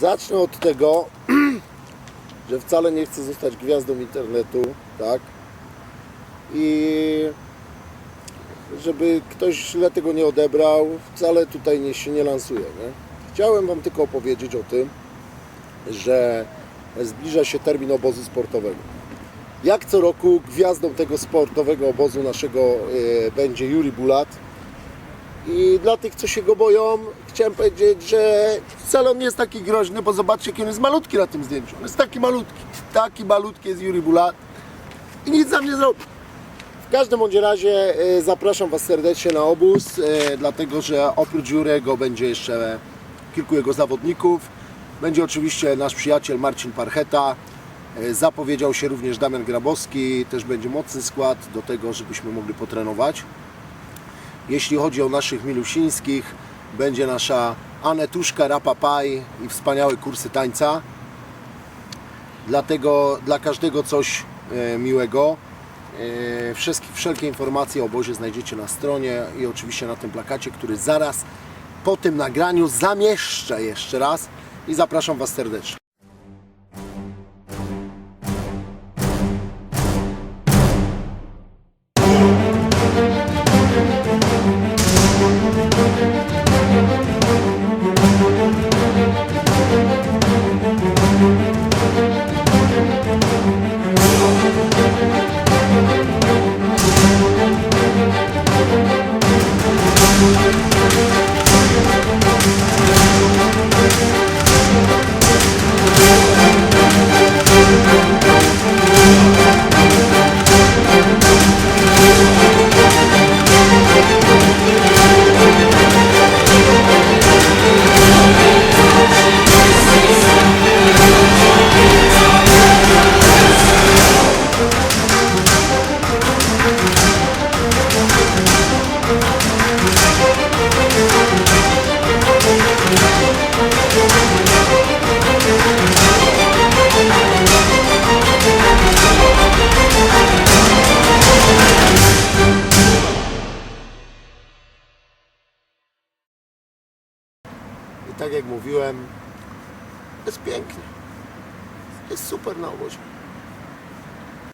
Zacznę od tego, że wcale nie chcę zostać gwiazdą internetu, tak? I żeby ktoś źle tego nie odebrał, wcale tutaj nie, się nie lansuję, nie? Chciałem Wam tylko opowiedzieć o tym, że zbliża się termin obozu sportowego. Jak co roku gwiazdą tego sportowego obozu naszego e, będzie Juri Bulat. I dla tych, co się go boją, chciałem powiedzieć, że wcale on nie jest taki groźny, bo zobaczcie, on jest malutki na tym zdjęciu. On jest taki malutki, taki malutki jest Juri Bulat i nic nam nie zrobi. W każdym bądź razie e, zapraszam Was serdecznie na obóz, e, dlatego że oprócz Jurego będzie jeszcze kilku jego zawodników. Będzie oczywiście nasz przyjaciel Marcin Parcheta. E, Zapowiedział się również Damian Grabowski. Też będzie mocny skład do tego, żebyśmy mogli potrenować. Jeśli chodzi o naszych milusińskich, będzie nasza Anetuszka Rapapaj i wspaniałe kursy tańca. Dlatego dla każdego coś e, miłego. E, wszelkie informacje o obozie znajdziecie na stronie i oczywiście na tym plakacie, który zaraz po tym nagraniu zamieszczę jeszcze raz i zapraszam Was serdecznie. I tak jak mówiłem, jest pięknie. Jest super na obozie.